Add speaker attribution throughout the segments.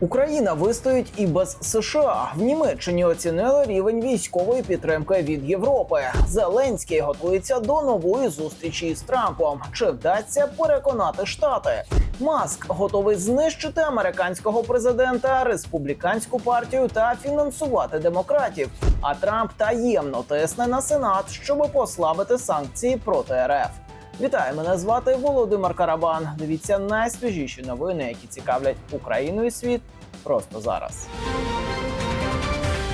Speaker 1: Україна вистоїть і без США. В Німеччині оцінили рівень військової підтримки від Європи. Зеленський готується до нової зустрічі з Трампом. Чи вдасться переконати штати? Маск готовий знищити американського президента, республіканську партію та фінансувати демократів. А Трамп таємно тисне на сенат, щоб послабити санкції проти РФ. Вітаю, мене звати Володимир Карабан. Дивіться найсвіжіші новини, які цікавлять Україну і світ просто зараз.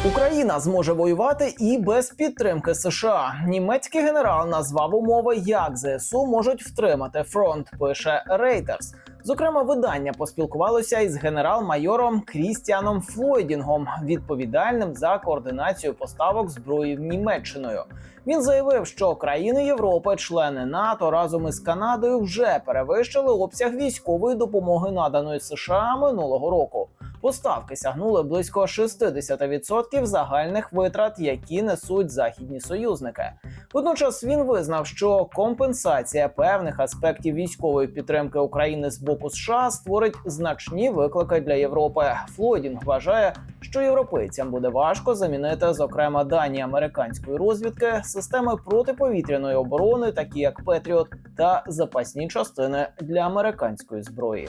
Speaker 1: Україна зможе воювати і без підтримки США. Німецький генерал назвав умови, як ЗСУ можуть втримати фронт. Пише Reuters. Зокрема, видання поспілкувалося із генерал-майором Крістіаном Флойдінгом, відповідальним за координацію поставок зброї Німеччиною. Він заявив, що країни Європи, члени НАТО разом із Канадою, вже перевищили обсяг військової допомоги, наданої США минулого року. Поставки сягнули близько 60% загальних витрат, які несуть західні союзники. Водночас він визнав, що компенсація певних аспектів військової підтримки України з боку США створить значні виклики для Європи. Флойдінг вважає, що європейцям буде важко замінити, зокрема, дані американської розвідки, системи протиповітряної оборони, такі як Петріот, та запасні частини для американської зброї.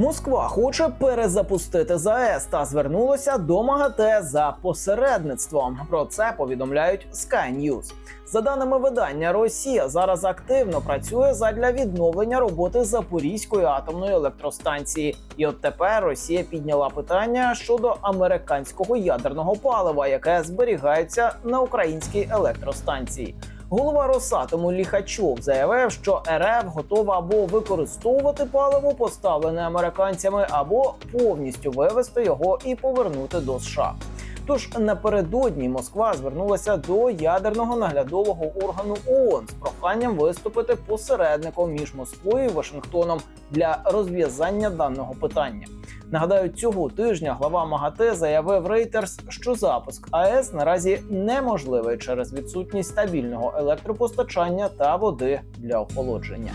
Speaker 1: Москва хоче перезапустити ЗАЕС та звернулася до МАГАТЕ за посередництвом. Про це повідомляють Sky News. За даними видання, Росія зараз активно працює задля відновлення роботи Запорізької атомної електростанції. І от тепер Росія підняла питання щодо американського ядерного палива, яке зберігається на українській електростанції. Голова Росатому Ліхачов заявив, що РФ готова або використовувати паливо, поставлене американцями, або повністю вивести його і повернути до США. Тож напередодні Москва звернулася до ядерного наглядового органу ООН з проханням виступити посередником між Москвою і Вашингтоном для розв'язання даного питання. Нагадаю, цього тижня глава МАГАТЕ заявив Reuters, що запуск АЕС наразі неможливий через відсутність стабільного електропостачання та води для охолодження.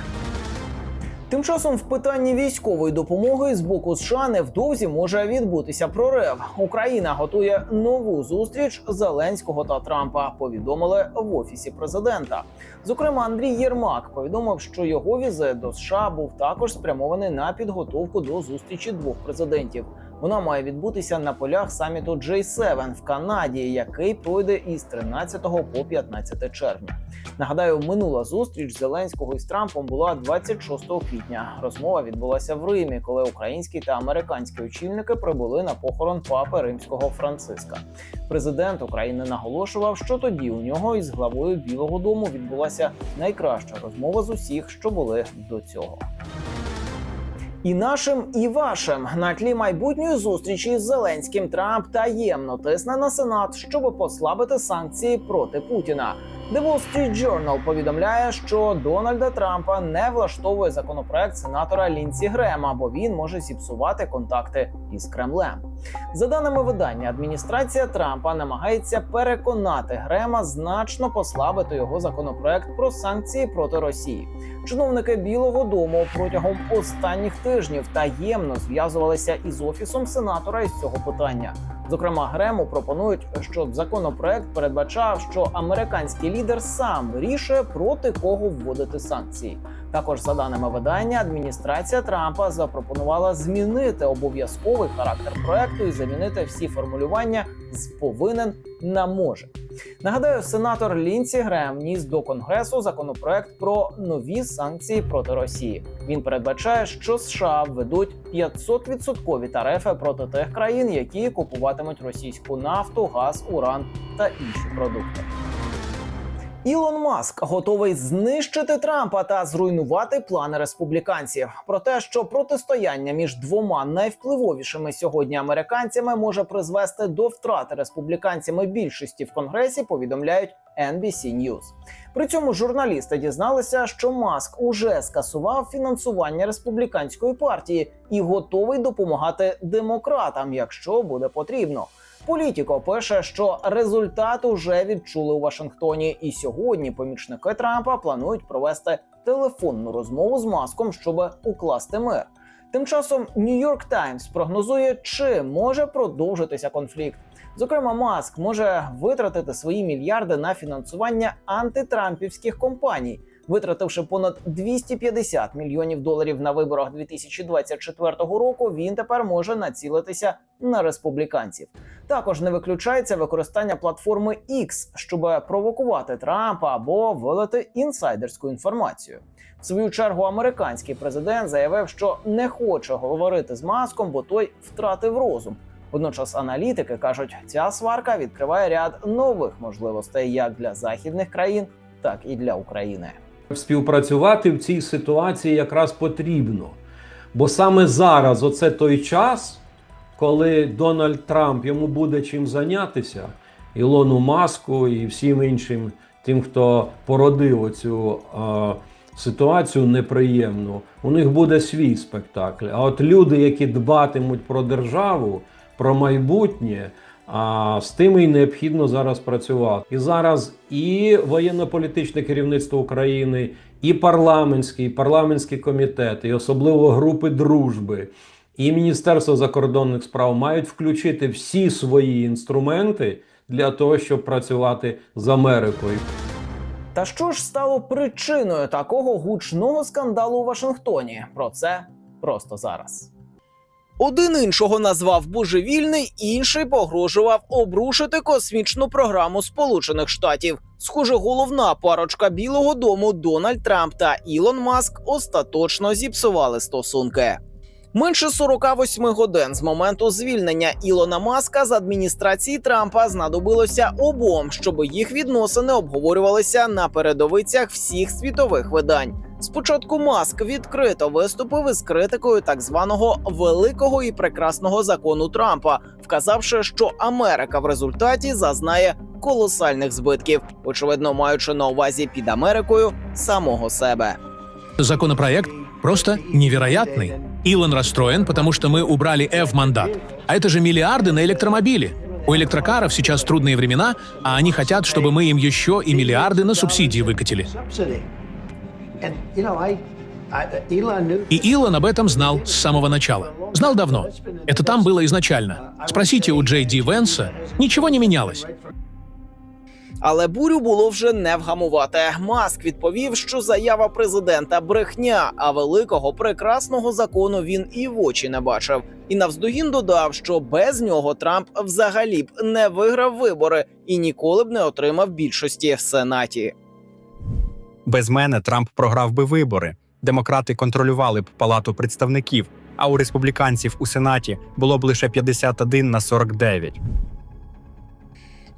Speaker 1: Тим часом в питанні військової допомоги з боку США невдовзі може відбутися прорив. Україна готує нову зустріч Зеленського та Трампа. Повідомили в офісі президента. Зокрема, Андрій Єрмак повідомив, що його візит до США був також спрямований на підготовку до зустрічі двох президентів. Вона має відбутися на полях саміту J7 в Канаді, який пройде із 13 по 15 червня. Нагадаю, минула зустріч Зеленського із Трампом була 26 квітня. Розмова відбулася в Римі, коли українські та американські очільники прибули на похорон папи римського Франциска. Президент України наголошував, що тоді у нього із главою Білого Дому відбулася найкраща розмова з усіх, що були до цього. І нашим, і вашим на тлі майбутньої зустрічі з Зеленським Трамп таємно тисне на Сенат, щоб послабити санкції проти Путіна. The Wall Street Journal повідомляє, що Дональда Трампа не влаштовує законопроект сенатора Лінсі Грема, бо він може зіпсувати контакти із Кремлем. За даними видання, адміністрація Трампа намагається переконати Грема значно послабити його законопроект про санкції проти Росії. Чиновники Білого Дому протягом останніх тижнів таємно зв'язувалися із офісом сенатора із цього питання. Зокрема, Грему пропонують, що законопроект передбачав, що американський лідер сам вирішує проти кого вводити санкції. Також, за даними видання, адміністрація Трампа запропонувала змінити обов'язковий характер проекту і замінити всі формулювання з повинен на може. Нагадаю, сенатор Лінсі Грем ніс до конгресу законопроект про нові санкції проти Росії. Він передбачає, що США введуть 500-відсоткові тарифи проти тих країн, які купуватимуть російську нафту, газ, уран та інші продукти. Ілон Маск готовий знищити Трампа та зруйнувати плани республіканців. Про те, що протистояння між двома найвпливовішими сьогодні американцями може призвести до втрати республіканцями більшості в конгресі, повідомляють NBC News. При цьому журналісти дізналися, що Маск уже скасував фінансування республіканської партії і готовий допомагати демократам, якщо буде потрібно. Політіко пише, що результат уже відчули у Вашингтоні, і сьогодні помічники Трампа планують провести телефонну розмову з маском, щоб укласти мир. Тим часом Нью-Йорк Таймс прогнозує, чи може продовжитися конфлікт. Зокрема, Маск може витратити свої мільярди на фінансування антитрампівських компаній, витративши понад 250 мільйонів доларів на виборах 2024 року. Він тепер може націлитися на республіканців. Також не виключається використання платформи X, щоб провокувати Трампа або вилити інсайдерську інформацію. В свою чергу американський президент заявив, що не хоче говорити з маском, бо той втратив розум. Водночас аналітики кажуть, ця сварка відкриває ряд нових можливостей як для західних країн, так і для України.
Speaker 2: Співпрацювати в цій ситуації якраз потрібно. Бо саме зараз, оце той час, коли Дональд Трамп йому буде чим зайнятися, Ілону Маску і всім іншим, тим, хто породив оцю е, ситуацію неприємну, у них буде свій спектакль. А от люди, які дбатимуть про державу, про майбутнє. А з тими й необхідно зараз працювати. І зараз і воєнно-політичне керівництво України, і парламентські, і парламентські комітети, і особливо групи дружби, і Міністерство закордонних справ мають включити всі свої інструменти для того, щоб працювати з Америкою.
Speaker 1: Та що ж стало причиною такого гучного скандалу у Вашингтоні? Про це просто зараз. Один іншого назвав божевільний, інший погрожував обрушити космічну програму Сполучених Штатів. Схоже, головна парочка Білого Дому Дональд Трамп та Ілон Маск остаточно зіпсували стосунки. Менше 48 годин з моменту звільнення Ілона Маска з адміністрації Трампа знадобилося обом, щоб їх відносини обговорювалися на передовицях всіх світових видань. Спочатку Маск відкрито виступив із критикою так званого великого і прекрасного закону Трампа, вказавши, що Америка в результаті зазнає колосальних збитків, очевидно, маючи на увазі під Америкою самого себе.
Speaker 3: Законопроект просто невероятный. Илон расстроен, потому что мы убрали F-мандат. А это же миллиарды на электромобили. У электрокаров сейчас трудные времена, а они хотят, чтобы мы им еще и миллиарды на субсидии выкатили. И Илон об этом знал с самого начала. Знал давно. Это там было изначально. Спросите у Джей Ди Венса, ничего не менялось.
Speaker 1: Але бурю було вже не вгамувати. Маск відповів, що заява президента брехня, а великого прекрасного закону він і в очі не бачив. І навздогін додав, що без нього Трамп взагалі б не виграв вибори і ніколи б не отримав більшості в сенаті.
Speaker 4: Без мене Трамп програв би вибори. Демократи контролювали б палату представників, а у республіканців у сенаті було б лише 51 на 49.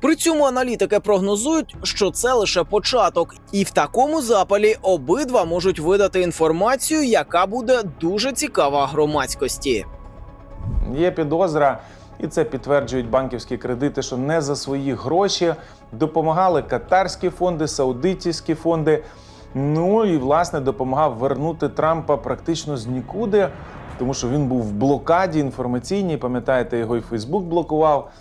Speaker 1: При цьому аналітики прогнозують, що це лише початок, і в такому запалі обидва можуть видати інформацію, яка буде дуже цікава громадськості.
Speaker 5: Є підозра, і це підтверджують банківські кредити, що не за свої гроші допомагали катарські фонди, саудитівські фонди. Ну і власне допомагав вернути Трампа практично з нікуди, тому що він був в блокаді інформаційній. Пам'ятаєте, його і Фейсбук блокував.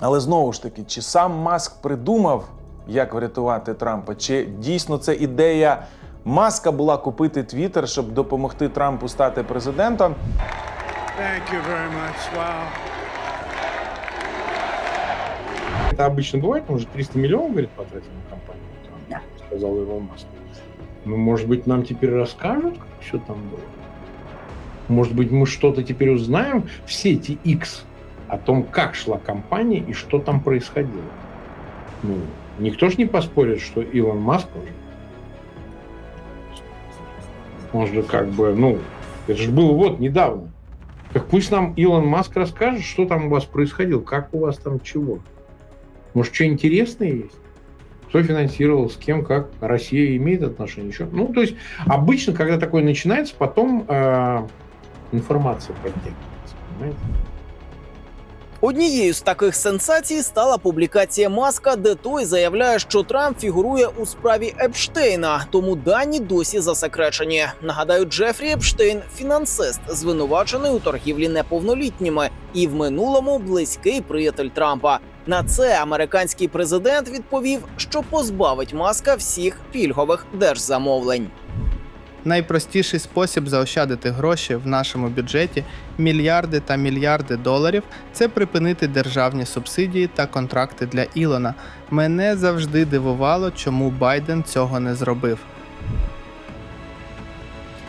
Speaker 5: Але знову ж таки, чи сам Маск придумав, як врятувати Трампа, чи дійсно це ідея Маска була купити Твіттер, щоб допомогти Трампу стати президентом?
Speaker 6: Thank you very much. Wow.
Speaker 7: Это обычно бывает, он уже 300 миллионов, говорит, потратил на компанию, Трамп, сказал Илон Маск. Ну, может быть, нам теперь расскажут, что там было? Может быть, мы что-то теперь узнаем, все эти X, о том, как шла компания и что там происходило. Ну, никто же не поспорит, что Илон Маск уже. Он же как бы, ну, это же было вот недавно. Так пусть нам Илон Маск расскажет, что там у вас происходило, как у вас там чего. Может, что интересное есть? Кто финансировал, с кем, как Россия имеет отношение еще? Ну, то есть обычно, когда такое начинается, потом э, информация подтягивается, понимаете?
Speaker 1: Однією з таких сенсацій стала публікація Маска, де той заявляє, що Трамп фігурує у справі Епштейна, тому дані досі засекречені. Нагадаю, Джефрі Епштейн фінансист, звинувачений у торгівлі неповнолітніми, і в минулому близький приятель Трампа. На це американський президент відповів, що позбавить маска всіх пільгових держзамовлень.
Speaker 8: Найпростіший спосіб заощадити гроші в нашому бюджеті мільярди та мільярди доларів це припинити державні субсидії та контракти для Ілона. Мене завжди дивувало, чому Байден цього не зробив.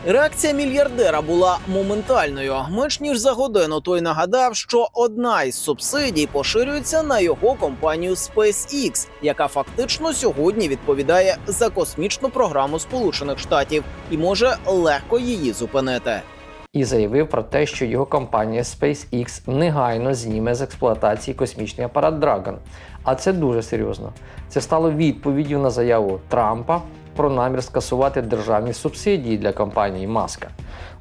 Speaker 1: Реакція мільярдера була моментальною. Менш ніж за годину той нагадав, що одна із субсидій поширюється на його компанію SpaceX, яка фактично сьогодні відповідає за космічну програму Сполучених Штатів і може легко її зупинити.
Speaker 9: і заявив про те, що його компанія SpaceX негайно зніме з експлуатації космічний апарат Dragon. А це дуже серйозно. Це стало відповіддю на заяву Трампа про намір скасувати державні субсидії для компанії Маска.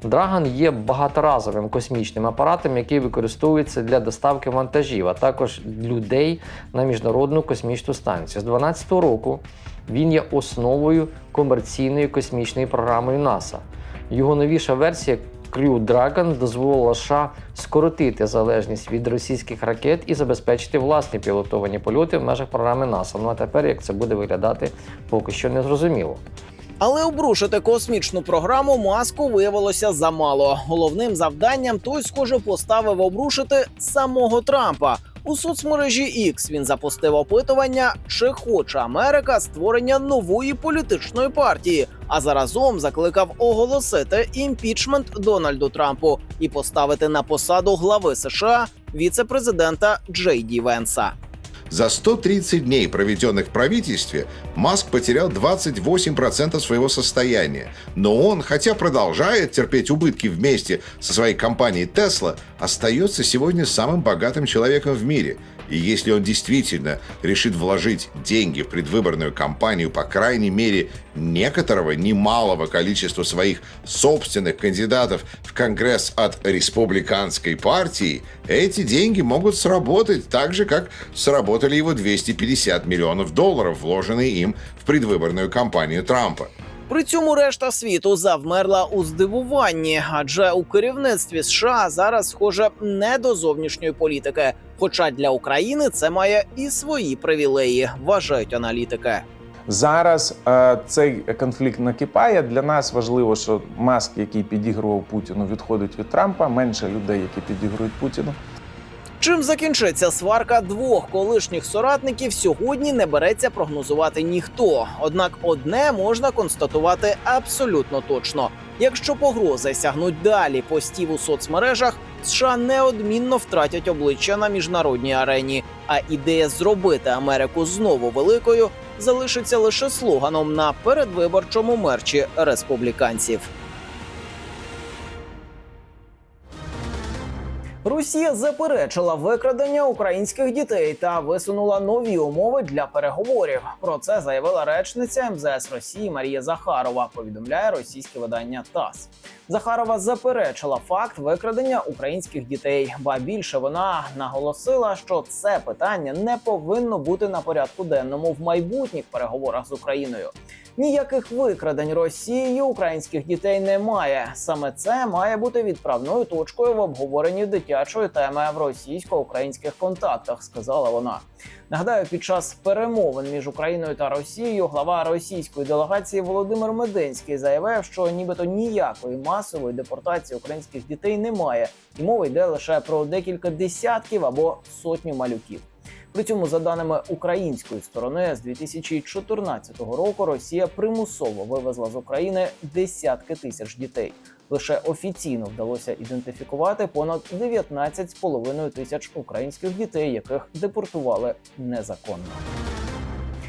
Speaker 9: Dragon є багаторазовим космічним апаратом, який використовується для доставки вантажів, а також людей на міжнародну космічну станцію. З 2012 року він є основою комерційної космічної програми НАСА. Його новіша версія Crew Dragon дозволила США скоротити залежність від російських ракет і забезпечити власні пілотовані польоти в межах програми НАСА. Ну а тепер як це буде виглядати, поки що не зрозуміло.
Speaker 1: Але обрушити космічну програму маску виявилося замало. Головним завданням той, схоже, поставив обрушити самого Трампа. У соцмережі X він запустив опитування, чи хоче Америка створення нової політичної партії, а заразом закликав оголосити імпічмент Дональду Трампу і поставити на посаду глави США віце-президента Джей Ді Венса.
Speaker 10: За 130 дней, проведенных в правительстве, Маск потерял 28% своего состояния. Но он, хотя продолжает терпеть убытки вместе со своей компанией Tesla, остается сегодня самым богатым человеком в мире. И если он действительно решит вложить деньги в предвыборную кампанию, по крайней мере, некоторого немалого количества своих собственных кандидатов в Конгресс от республиканской партии, эти деньги могут сработать так же, как сработали его 250 миллионов долларов, вложенные им в предвыборную кампанию Трампа.
Speaker 1: При цьому решта світу завмерла у здивуванні, адже у керівництві США зараз схоже не до зовнішньої політики. Хоча для України це має і свої привілеї, вважають аналітики.
Speaker 5: Зараз е, цей конфлікт накипає. Для нас важливо, що маск, який підігрував Путіну, відходить від Трампа. Менше людей, які підігрують Путіну.
Speaker 1: Чим закінчиться сварка двох колишніх соратників, сьогодні не береться прогнозувати ніхто. Однак одне можна констатувати абсолютно точно: якщо погрози сягнуть далі постів у соцмережах, США неодмінно втратять обличчя на міжнародній арені. А ідея зробити Америку знову великою залишиться лише слоганом на передвиборчому мерчі республіканців. Росія заперечила викрадення українських дітей та висунула нові умови для переговорів. Про це заявила речниця МЗС Росії Марія Захарова. Повідомляє російське видання ТАСС. Захарова заперечила факт викрадення українських дітей. Ба більше вона наголосила, що це питання не повинно бути на порядку денному в майбутніх переговорах з Україною. Ніяких викрадень Росією українських дітей немає. Саме це має бути відправною точкою в обговоренні дитячої теми в російсько-українських контактах, сказала вона. Нагадаю, під час перемовин між Україною та Росією глава російської делегації Володимир Мединський заявив, що нібито ніякої масової депортації українських дітей немає, і мова йде лише про декілька десятків або сотню малюків. При цьому, за даними української сторони, з 2014 року Росія примусово вивезла з України десятки тисяч дітей. Лише офіційно вдалося ідентифікувати понад 19,5 тисяч українських дітей, яких депортували незаконно.